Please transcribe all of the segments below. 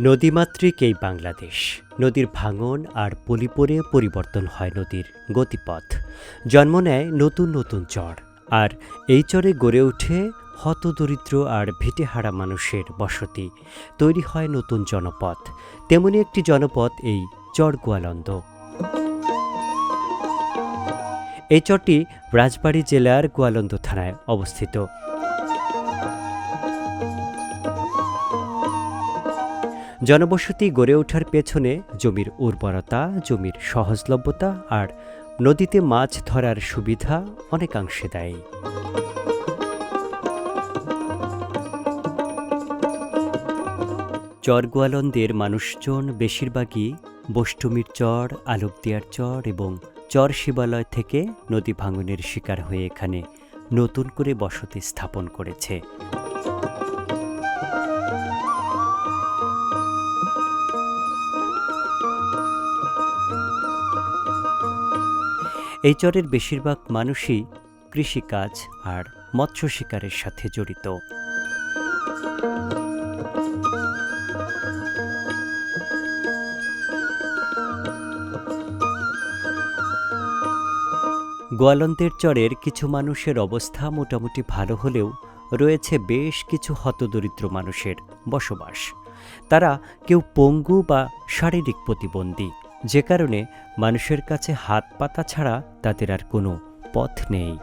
নদীমাতৃক এই বাংলাদেশ। নদীর ভাঙন আর পলিপরে পরিবর্তন হয় নদীর গতিপথ। জন্ম নেয় নতুন নতুন চর। আর এই চরে গড়ে ওঠে হতদরিদ্র আর ভিটেহারা মানুষের বসতি। তৈরি হয় নতুন জনপথ। তেমনি একটি জনপথ এই চর গোয়ালন্দ। এই চরটি রাজবাড়ী জেলার গোয়ালন্দ থানায় অবস্থিত। জনবসতি গড়ে ওঠার পেছনে জমির উর্বরতা, জমির সহজলভ্যতা আর নদীতে মাছ ধরার সুবিধা অনেকাংশে দেয়। চর গোয়ালন্দের মানুষজন বেশিরভাগই বষ্টমীর চর, আলোকদিয়ার চর এবং চর শিবালয় থেকে নদী ভাঙনের শিকার হয়ে এখানে নতুন করে বসতি স্থাপন করেছে। এই চরের বেশিরভাগ মানুষই কৃষিকাজ আর মৎস্য শিকারের সাথে জড়িত। গোয়ালন্দের চরের কিছু মানুষের অবস্থা মোটামুটি ভালো হলেও রয়েছে বেশ কিছু হতদরিদ্র মানুষের বসবাস। তারা কেউ পঙ্গু বা শারীরিক প্রতিবন্ধী। যে কারণে মানুষের কাছে হাত পাতা ছাড়া তাদের আর কোনো পথ নেই।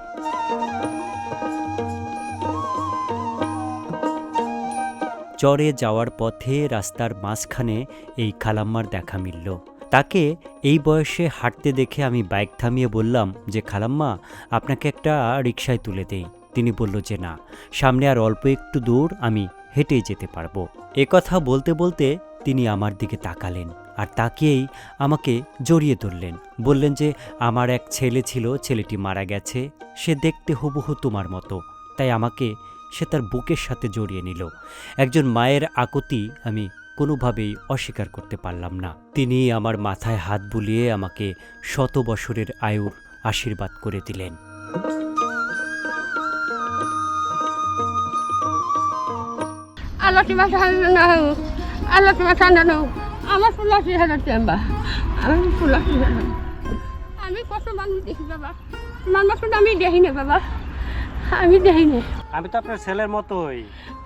চরে যাওয়ার পথে রাস্তার মাঝখানে এই খালাম্মার দেখা মিলল। তাকে এই বয়সে হাঁটতে দেখে আমি বাইক থামিয়ে বললাম যে, খালাম্মা, আপনাকে একটা রিক্সায় তুলে দেই। তিনি বলল যে, না, সামনে আর অল্প একটু দূর আমি হেঁটেই যেতে পারব। কথা বলতে বলতে তিনি আমার দিকে তাকালেন। আর তাকিয়েই আমাকে জড়িয়ে ধরলেন। বললেন যে, আমার এক ছেলে ছিল, ছেলেটি মারা গেছে, সে দেখতে হুবহু তোমার মতো। তাই আমাকে সে তার বুকের সাথে জড়িয়ে নিল। একজন মায়ের আকুতি আমি কোনোভাবেই অস্বীকার করতে পারলাম না। তিনি আমার মাথায় হাত বুলিয়ে আমাকে শত বছরের আয়ুর আশীর্বাদ করে দিলেন। Allah cuma sana Allah cuma sana no আমার ষোলোশি হাজার টাকা আমি ষোলোশি হাজার আমি কত মানুষ দেখি বাবা। মানুষ আমি দেখি না বাবা। আমি দেখি না আমি তো আপনার ছেলের মতোই।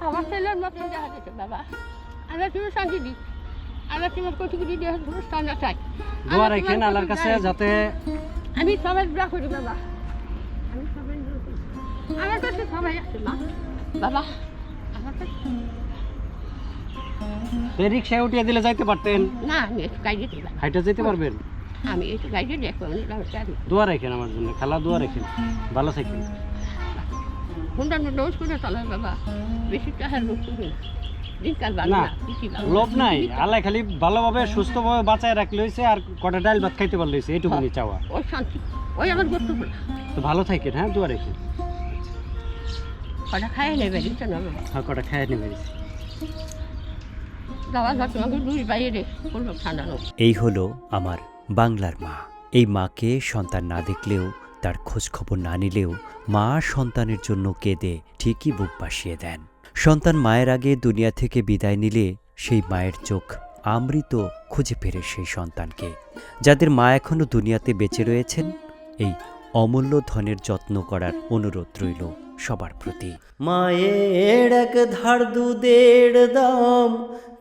আমার ছেলের মতো দেখা যেত বাবা। আল্লাহ তুমি শান্তি দি আল্লাহ তোমার কোটি কোটি দেহ শান্তি চাই দোয়া রাখেন আল্লাহর কাছে যাতে আমি সবাই দোয়া করি বাবা। আমি সবাই আমার কাছে সবাই আছে মা। বাবা আমার কাছে রিক্সায় উঠিয়ে দিলে যাইতে পারতেন? না আমি একটু দিলাম হাইটা যেতে পারবেন? আমি একটু জানি দোয়া রাখেন আমার জন্য খেলা দোয়া রাখেন ভালো থাকেন। লোভ নাই আল্লাহ খালি ভালোভাবে সুস্থভাবে বাঁচায় রাখলে হয়েছে আর কটা ডাল ভাত খাইতে পারলে হয়েছে এইটুকুনি চাওয়া। ওই শান্তি ওই আমার তো ভালো থাকেন হ্যাঁ দোয়া রাখেন। কটা খাই নেবে হ্যাঁ কটা খাই নেবে। এই হলো আমার বাংলার মা। এই মাকে সন্তান না দেখলেও, তার খোঁজ খবর না নিলেও মা সন্তানের জন্য কেঁদে ঠিকই বুক বাসিয়ে দেন। সন্তান মায়ের আগে দুনিয়া থেকে বিদায় নিলে সেই মায়ের চোখ আমৃত খুঁজে ফেরে সেই সন্তানকে। যাদের মা এখনও দুনিয়াতে বেঁচে রয়েছেন, এই অমূল্য ধনের যত্ন করার অনুরোধ রইল। সবার প্রতি। মায়ের এক ধার দুধের দাম,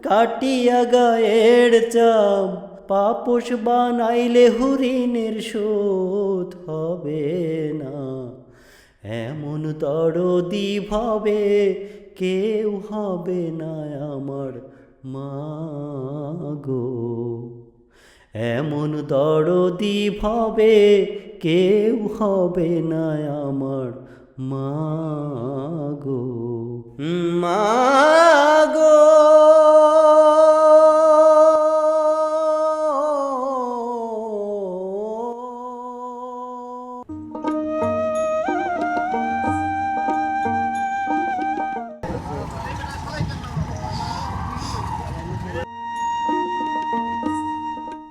কাটিয়া গায়ের চাম পাপস বানাইলে হরিণের শোধ হবে না। এমন দরদি ভাবে কেউ হবে না আমার মা গো। এমন দরদি ভাবে কেউ হবে না আমার মা গো মা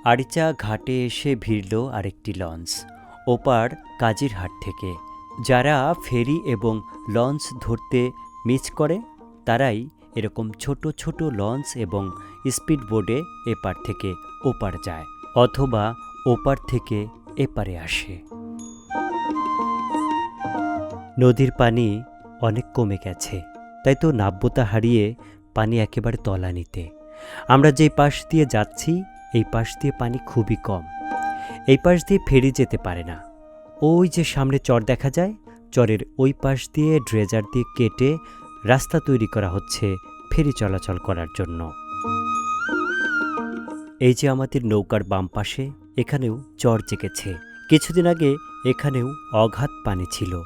আরিচা ঘাটে এসে ভিড়ল আরেকটি লঞ্চ ওপার কাজিরহাট থেকে। যারা ফেরি এবং লঞ্চ ধরতে মিস করে, তারাই এরকম ছোট ছোট লঞ্চ এবং স্পিড বোর্ডে এপার থেকে ওপার যায় অথবা ওপার থেকে এপারে আসে। নদীর পানি অনেক কমে গেছে, তাই তো নাব্যতা হারিয়ে পানি একেবারে তলানিতে। আমরা যেই পাশ দিয়ে যাচ্ছি, এই পাশ দিয়ে পানি খুবই কম। এই পাশ দিয়ে ফেরি যেতে পারে না। ওই যে সামনে চর দেখা যায়, চরের ওই পাশ দিয়ে ড্রেজার দিয়ে কেটে রাস্তা তৈরি করা হচ্ছে ফেরি চলাচল করার জন্য। এই যে আমাদের নৌকার বাম পাশে, এখানেও চর জেগেছে। কিছুদিন আগে এখানেও অগাধ পানি ছিল।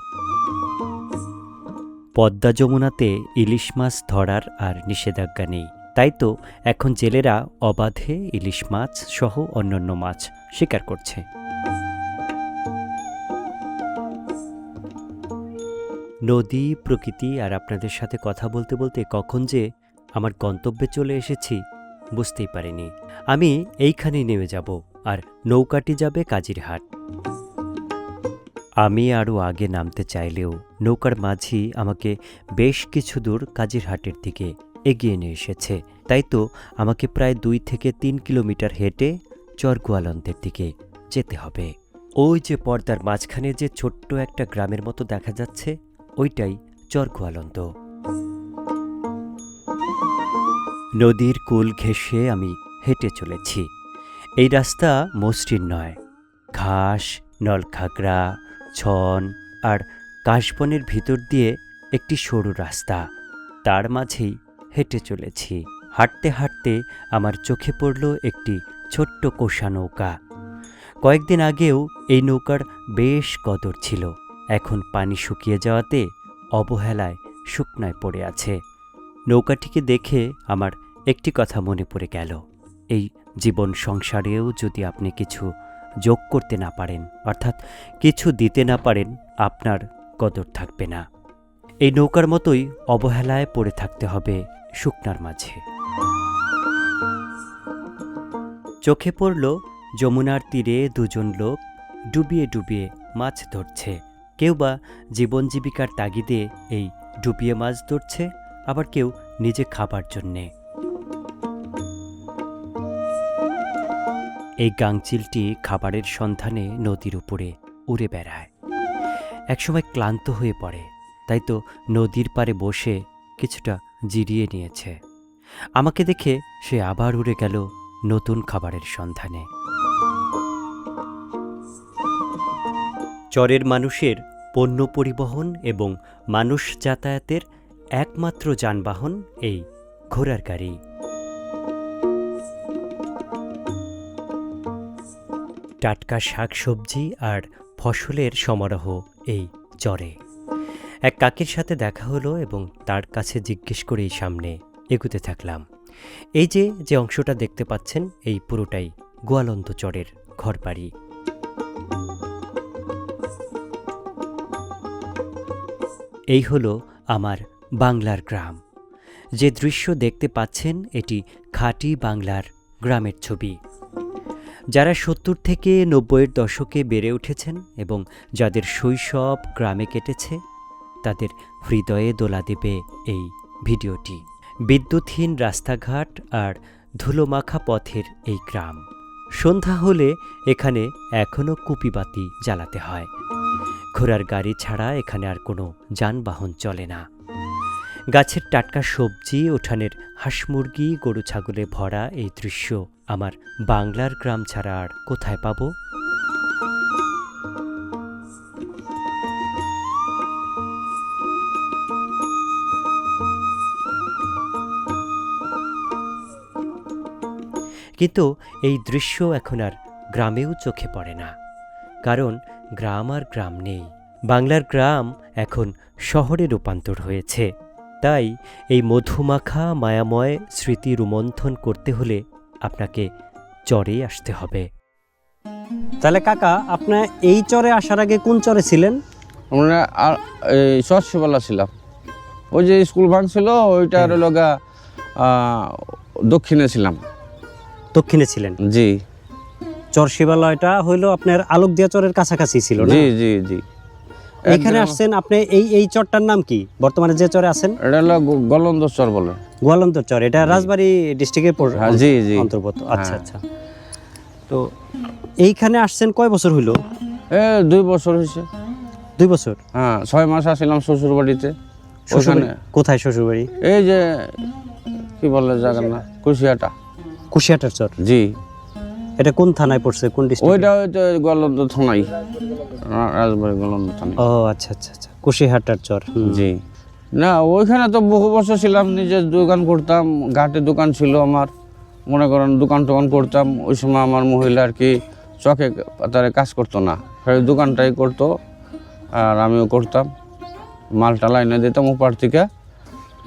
পদ্মা যমুনাতে ইলিশ মাছ ধরার আর নিষেধাজ্ঞা নেই। তাই তো এখন জেলেরা অবাধে ইলিশ মাছ সহ অন্যান্য মাছ শিকার করছে। নদী, প্রকৃতি আর আপনাদের সাথে কথা বলতে বলতে কখন যে আমার গন্তব্যে চলে এসেছি, বুঝতেই পারিনি। আমি এইখানেই নেমে যাব আর নৌকাটি যাবে কাজিরহাট। আমি আরও আগে নামতে চাইলেও নৌকার মাঝি আমাকে বেশ কিছু দূর কাজিরহাটের দিকে এগিয়ে নিয়ে এসেছে। তাই তো আমাকে প্রায় দুই থেকে তিন কিলোমিটার হেঁটে চরগুয়ালন্তের দিকে যেতে হবে। ওই যে পর্দার মাঝখানে যে ছোট্ট একটা গ্রামের মতো দেখা যাচ্ছে ওইটাই চরগুয়ালন্ত নদীর কুল ঘেঁষে আমি হেঁটে চলেছি। এই রাস্তা মসৃণ নয়। ঘাস, নলখাগড়া, ছন আর কাশবনের ভিতর দিয়ে একটি সরু রাস্তা। তার মাঝেই হেঁটে চলেছি। হাঁটতে হাঁটতে আমার চোখে পড়ল একটি ছোট্ট কোষা নৌকা। কয়েকদিন আগেও এই নৌকার বেশ কদর ছিল। এখন পানি শুকিয়ে যাওয়াতে অবহেলায় শুকনায় পড়ে আছে। নৌকাটিকে দেখে আমার একটি কথা মনে পড়ে গেল। এই জীবন সংসারেও যদি আপনি কিছু যোগ করতে না পারেন, অর্থাৎ কিছু দিতে না পারেন, আপনার কদর থাকবে না। এই নৌকার মতোই অবহেলায় পড়ে থাকতে হবে শুকনার মাঝে। চোখে পড়ল যমুনার তীরে দুজন লোক ডুবিয়ে ডুবিয়ে মাছ ধরছে। কেউ বা জীবন জীবিকার তাগিদে এই ডুবিয়ে মাছ ধরছে, আবার কেউ নিজে খাবার জন্যে। এই গাংচিলটি খাবারের সন্ধানে নদীর উপরে উড়ে বেড়ায়। একসময় ক্লান্ত হয়ে পড়ে, তাই তো নদীর পাড়ে বসে কিছুটা জিরিয়ে নিয়েছে। আমাকে দেখে সে আবার উড়ে গেল নতুন খাবারের সন্ধানে। চরের মানুষের পণ্য পরিবহন এবং মানুষ যাতায়াতের একমাত্র যানবাহন এই ঘোড়ার গাড়ি। টাটকা শাকসবজি আর ফসলের সমারোহ এই চরে। এক কাকের সাথে দেখা হলো এবং তার কাছে জিজ্ঞেস করেই সামনে এগুতে থাকলাম। এই যে যে অংশটা দেখতে পাচ্ছেন, এই পুরোটাই গোয়ালন্ত চরের ঘরবাড়ি। এই হলো আমার বাংলার গ্রাম। যে দৃশ্য দেখতে পাচ্ছেন, এটি খাঁটি বাংলার গ্রামের ছবি। যারা সত্তর থেকে নব্বইয়ের দশকে বেড়ে উঠেছেন এবং যাদের শৈশব গ্রামে কেটেছে, তাদের হৃদয়ে দোলা দেবে এই ভিডিওটি। বিদ্যুৎহীন রাস্তাঘাট আর ধুলোমাখা পথের এই গ্রাম। সন্ধ্যা হলে এখানে এখনও কুপিবাতি জ্বালাতে হয়। ঘোড়ার গাড়ি ছাড়া এখানে আর কোনো যানবাহন চলে না। গাছের টাটকা সবজি, উঠানের হাঁস মুরগি, গরু ছাগলে ভরা এই দৃশ্য আমার বাংলার গ্রাম ছাড়া আর কোথায় পাবো? কিন্তু এই দৃশ্য এখন আর গ্রামেও চোখে পড়ে না। কারণ গ্রাম আর গ্রাম নেই। বাংলার গ্রাম এখন শহরে রূপান্তর হয়েছে। তাই এই মধুমাখা মায়াময় স্মৃতি রোমন্থন করতে হলে আপনাকে চরে আসতে হবে। তাহলে কাকা আপনার এই চরে আসার আগে কোন চরে ছিলেন? আমরা আর এই সৎসেবালা ছিলাম। ওই যে স্কুল ভাঙছিল ওইটার হ্যাঁ। লগা দক্ষিণে ছিলাম। দক্ষিণে ছিলেন। জি। চর শিবালয়টা হইল আপনার আলোক দিয়া চরের কাছাকাছি ছিল না? জি জি জি। এখানে আসছেন আপনি এই এই চরটার নাম কি? বর্তমানে যে চরে আছেন? এটা হলো গলন্দ চর বলে। গোয়ালন্দর চর এটা রাজবাড়ী ডিস্ট্রিক্টের হ্যাঁ জি জি। অন্তর্গত আচ্ছা হ্যাঁ। আচ্ছা তো এইখানে আসছেন কয় বছর হইল? এ দুই বছর হয়েছে দুই বছর? হ্যাঁ ছয় মাস আসছিলাম শ্বশুর বাড়িতে ওখানে কোথায় শ্বশুরবাড়ি? এই যে কি বলে জায়গার না কুশিয়াটা। কুশিয়াটার চর। জি। এটা কোন থানায় পড়ছে? কোন ডিস্ট্রিক্ট ওইটা হয়তো গলন্দ থানাই রা- রাজবাড়ি গলন্দ থানাই ও আচ্ছা আচ্ছা আচ্ছা। কুশিয়াটার চর জি। না ওইখানে তো বহু বছর ছিলাম নিজের দোকান করতাম ঘাটে দোকান ছিল আমার। মনে করেন দোকান টোকান করতাম ওই সময় আমার মহিলা আর কি চকে তারে কাজ করতো না। দোকানটাই করতো আর আমিও করতাম। মালটা লাইনে দিতাম ওপার থেকে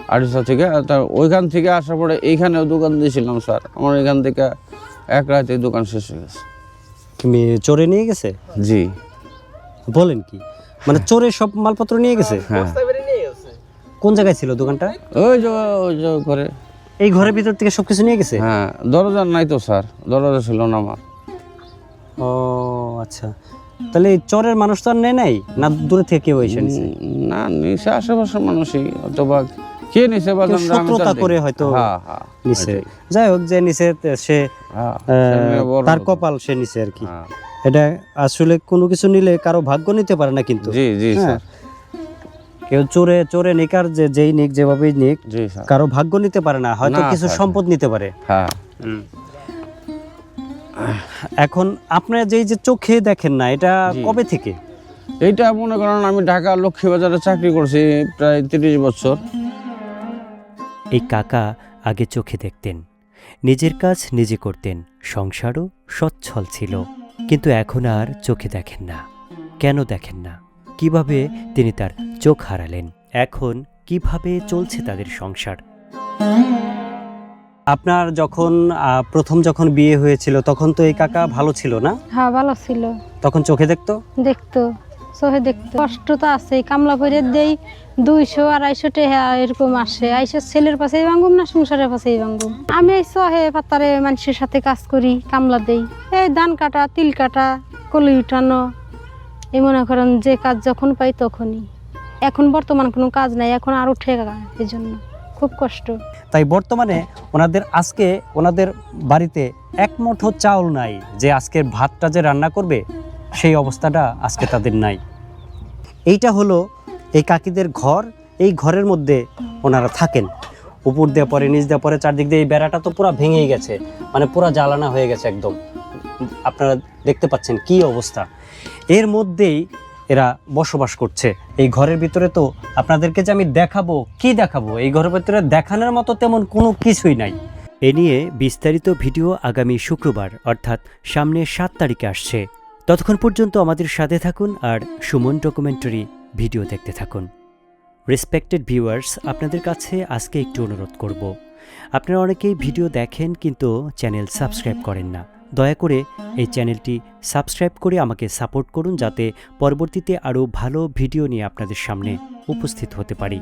আড়িশা থেকে। আর তার ওইখান থেকে আসার পরে এইখানেও দোকান দিয়েছিলাম স্যার। আমার এখান থেকে এক রাতে দোকান শেষ হয়ে গেছে। তুমি চোরে নিয়ে গেছে? জি। বলেন কি? মানে চোরে সব মালপত্র নিয়ে গেছে? হ্যাঁ। কোন জায়গায় ছিল দোকানটা? ওই যে ওই যে ঘরে। এই ঘরের ভিতর থেকে সব কিছু নিয়ে গেছে? হ্যাঁ দরজা নাই তো স্যার। দরজা ছিল না আমার। ও আচ্ছা। তাহলে এই চরের মানুষ তো আর নেয় নাই? না দূরে থেকে কেউ এসে নিছে? না নিচে আশেপাশের মানুষই অথবা কে শত্রুতা করে হয়তো হ্যাঁ হ্যাঁ নিছে। যাই হোক যে নিছে সে হ্যাঁ, তার কপাল সে নিছে আর কি। এটা আসলে কোনো কিছু নিলে কারও ভাগ্য নিতে পারে না কিন্তু। জি জি। স্যার। কেউ চোরে চোরে নিকার যে যেই নিক যেভাবেই নিক কারও ভাগ্য নিতে পারে না। হয়তো কিছু সম্পদ নিতে পারে। হ্যাঁ। এখন আপনারা যেই যে চোখে দেখেন না এটা কবে থেকে? এটা মনে করেন আমি ঢাকা লক্ষ্মীবাজারে চাকরি করছি প্রায় তিরিশ বছর। এই কাকা আগে চোখে দেখতেন। নিজের কাজ নিজে করতেন সংসারও সচ্ছল ছিল। কিন্তু এখন আর চোখে দেখেন না। কেন দেখেন না? কীভাবে তিনি তার চোখ হারালেন? এখন কীভাবে চলছে তাদের সংসার? আপনার যখন প্রথম যখন বিয়ে হয়েছিল তখন তো এই কাকা ভালো ছিল না? হ্যাঁ ভালো ছিল। তখন চোখে দেখতো? দেখতো। চোখে দেখতো। কষ্ট তো আছে কামলা করে দেই দুইশো, আড়াইশো টাকা এরকম আসে। আইসো ছেলের পাশেই ভাঙ্গুম না সংসারের পাশেই ভাঙ্গুম আমি এই সহে পাতারে মানুষের সাথে কাজ করি, কামলা দেই। এই ধান কাটা, তিল কাটা কলি উঠানো, এই মনে করেন যে কাজ যখন পাই তখনই। এখন বর্তমান কোনো কাজ নাই, এখন আরও ঠেকা এই জন্য খুব কষ্ট। তাই বর্তমানে ওনাদের আজকে ওনাদের বাড়িতে এক মুঠো চাউল নাই যে আজকের ভাতটা যে রান্না করবে সেই অবস্থাটা আজকে তাদের নাই। এইটা হলো এই কাকিদের ঘর, এই ঘরের মধ্যে ওনারা থাকেন। উপর দিয়ে পরে, নিচ দিয়ে পরে, চারদিক দিয়ে এই বেড়াটা তো পুরো ভেঙেই গেছে। মানে পুরো জ্বালানা হয়ে গেছে একদম। আপনারা দেখতে পাচ্ছেন কি অবস্থা। এর মধ্যেই এরা বসবাস করছে। এই ঘরের ভিতরে তো আপনাদেরকে যে আমি দেখাবো, কি দেখাবো? এই ঘরের ভিতরে দেখানোর মতো তেমন কোনো কিছুই নাই। এ নিয়ে বিস্তারিত ভিডিও আগামী শুক্রবার, অর্থাৎ সামনে সাত তারিখে আসছে। ততক্ষণ পর্যন্ত আমাদের সাথে থাকুন আর সুমন ডকুমেন্টারি ভিডিও দেখতে থাকুন। রেসপেক্টেড ভিউয়ার্স আপনাদের কাছে আজকে একটু অনুরোধ করব। আপনারা অনেকেই ভিডিও দেখেন কিন্তু চ্যানেল সাবস্ক্রাইব করেন না। দয়া করে এই চ্যানেলটি সাবস্ক্রাইব করে আমাকে সাপোর্ট করুন যাতে পরবর্তীতে আরও ভালো ভিডিও নিয়ে আপনাদের সামনে উপস্থিত হতে পারি।